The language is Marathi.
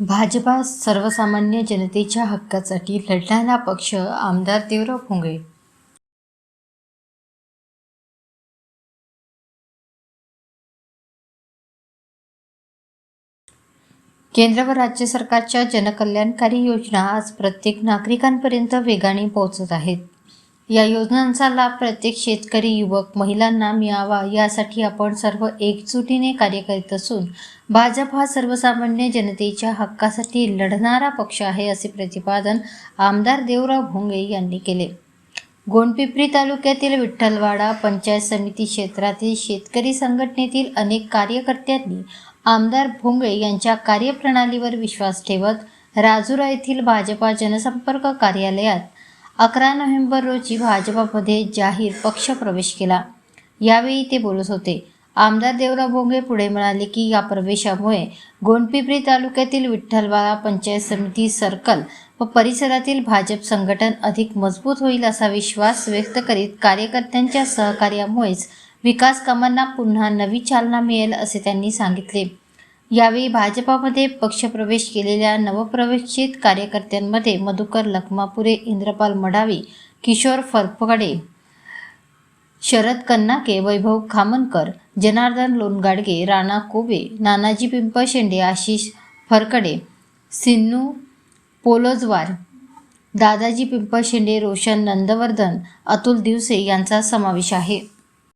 भाजपा सर्वसामान्य जनतेच्या हक्कासाठी लढणारा पक्ष आमदार देवराव फुंगे. केंद्र व राज्य सरकारच्या जनकल्याणकारी योजना आज प्रत्येक नागरिकांपर्यंत वेगाने पोहोचत आहेत. या योजनांचा लाभ प्रत्येक शेतकरी युवक महिलांना मिळावा यासाठी आपण सर्व एकजुटीने कार्य करीत असून भाजप हा सर्वसामान्य जनतेच्या हक्कासाठी लढणारा पक्ष आहे असे प्रतिपादन आमदार देवराव भोंगे यांनी केले. गोंडपिपरी तालुक्यातील विठ्ठलवाडा पंचायत समिती क्षेत्रातील शेतकरी संघटनेतील अनेक कार्यकर्त्यांनी आमदार भोंगे यांच्या कार्यप्रणालीवर विश्वास ठेवत राजुरा येथील भाजपा जनसंपर्क कार्यालयात अकरा नोव्हेंबर रोजी भाजपामध्ये जाहीर पक्ष प्रवेश केला. यावेळी ते बोलत होते आमदार देवराव भोंगे पुढे म्हणाले की या प्रवेशामुळे गोंडपिपरी तालुक्यातील विठ्ठलवाडा पंचायत समिती सर्कल व परिसरातील भाजप संघटन अधिक मजबूत होईल असा विश्वास व्यक्त करीत कार्यकर्त्यांच्या सहकार्यामुळेच विकास कामांना पुन्हा नवी चालना मिळेल असे त्यांनी सांगितले. यावेळी भाजपामध्ये पक्षप्रवेश केलेल्या नवप्रवेशित कार्यकर्त्यांमध्ये मधुकर लखमापुरे इंद्रपाल मडावी किशोर फरफकडे शरद कन्नाके वैभव खामनकर जनार्दन लोणगाडगे राणा कोबे नानाजी पिंपळशेंडे आशिष फरकडे सिन्नू पोलोजवार दादाजी पिंपळशेंडे रोशन नंदवर्धन अतुल दिवसे यांचा समावेश आहे.